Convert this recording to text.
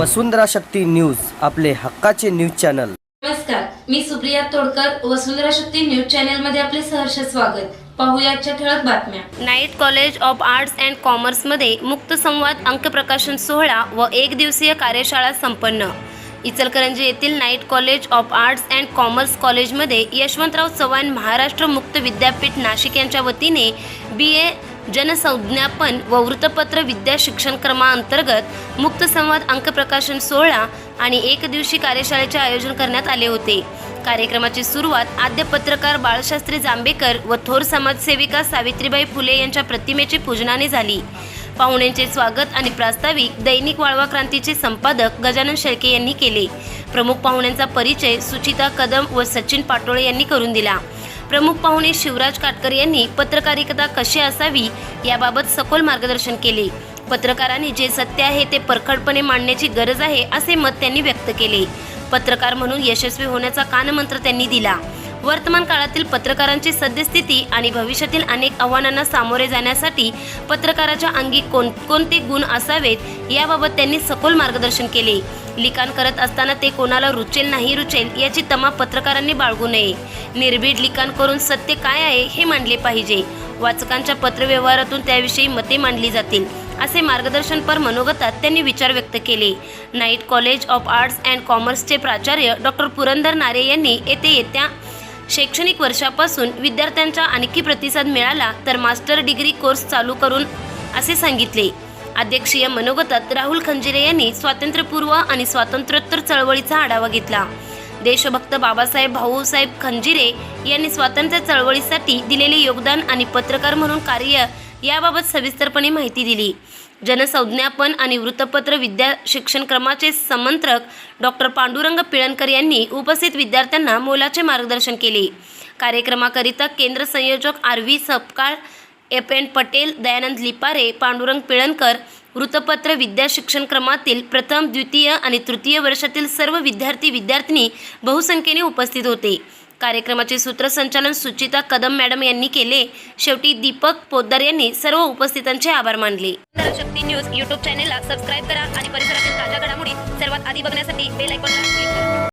वसुंधरा Shakti news आपले हक्काचे news channel. नमस्कार मी सुप्रिया तोडकर वसुंधरा शक्ती न्यूज चॅनलमध्ये आपले सहर्ष स्वागत. पाहूया आजच्या ठळक बातम्या. Night college of arts and कॉमर्समध्ये मुक्त संवाद अंकप्रकाशन सोहळा व एक दिवसीय कार्यशाळा संपन्न. इचलकरंजी येथील night college of arts and commerce कॉलेजमध्ये यशवंतराव चव्हाण महाराष्ट्र मुक्त विद्यापीठ नाशिक यांच्या वतीने बी ए जनसंज्ञापन व वृत्तपत्र विद्या शिक्षण क्रमाअंतर्गत मुक्त संवाद अंकप्रकाशन सोहळा आणि एक दिवशी कार्यशाळेचे आयोजन करण्यात आले होते. कार्यक्रमाची सुरुवात आद्य पत्रकार बाळशास्त्री जांभेकर व थोर समाजसेविका सावित्रीबाई फुले यांच्या प्रतिमेची पूजनाने झाली. पाहुण्यांचे स्वागत आणि प्रास्ताविक दैनिक वाळवा क्रांतीचे संपादक गजानन शेळके यांनी केले. प्रमुख पाहुण्यांचा परिचय सुचिता कदम व सचिन पाटोळे यांनी करून दिला. प्रमुख पाहुणे शिवराज काटकर यांनी पत्रकारिता कशी असावी याबाबत सखोल मार्गदर्शन केले. पत्रकारांनी जे सत्य आहे ते परखडपणे मांडण्याची गरज आहे असे मत त्यांनी व्यक्त केले. पत्रकार म्हणून यशस्वी होण्याचा कानमंत्र त्यांनी दिला. वर्तमान काळातील पत्रकारांची सद्यस्थिती आणि भविष्यातील अनेक आव्हानांना सामोरे जाण्यासाठी पत्रकाराच्या अंगी कोणकोणते गुण असावेत याबाबत त्यांनी सखोल मार्गदर्शन केले. लिखाण करत असताना ते कोणाला रुचेल नाही रुचेल याची तमा पत्रकारांनी बाळगू नये. निर्भीड लिखाण करून सत्य काय आहे हे मांडले पाहिजे. वाचकांच्या पत्रव्यवहारातून त्याविषयी मते मांडली जातील असे मार्गदर्शनपर मनोगतात त्यांनी विचार व्यक्त केले. Night college of arts and कॉमर्सचे प्राचार्य डॉक्टर पुरंदर नारे यांनी येथे येत्या शैक्षणिक वर्षापासून विद्यार्थ्यांचा आणखी प्रतिसाद मिळाला तर मास्टर डिग्री कोर्स चालू करून असे सांगितले. अध्यक्षीय मनोगतात राहुल खंजिरे यांनी स्वातंत्र्यपूर्व आणि स्वातंत्र्योत्तर चळवळीचा आढावा घेतला. देशभक्त बाबासाहेब भाऊसाहेब खंजिरे यांनी स्वातंत्र्य चळवळीसाठी दिलेले योगदान आणि पत्रकार म्हणून कार्य याबाबत सविस्तरपणे माहिती दिली. जनसंज्ञापन आणि वृत्तपत्र विद्या शिक्षण क्रमाचे समंत्रक डॉक्टर पांडुरंग पिळणकर यांनी उपस्थित विद्यार्थ्यांना मोलाचे मार्गदर्शन केले. कार्यक्रमाकरिता केंद्र संयोजक R V Sapkal F N Patel Dayanand Lipare Pandurang Pilankar वृत्तपत्र विद्या शिक्षण क्रमातील प्रथम द्वितीय आणि तृतीय वर्षातील सर्व विद्यार्थी विद्यार्थिनी बहुसंख्येने उपस्थित होते. कार्यक्रमाचे सूत्रसंचालन सुचिता कदम मॅडम यांनी केले. शेवटी दीपक पोद्दार यांनी सर्व उपस्थितांचे आभार मानले. शक्ती न्यूज युट्यूब चॅनेलला सबस्क्राईब करा आणि परिसरातील ताज्या घडामोडी सर्वात आधी बघण्यासाठी बेल आयकॉनला क्लिक करा.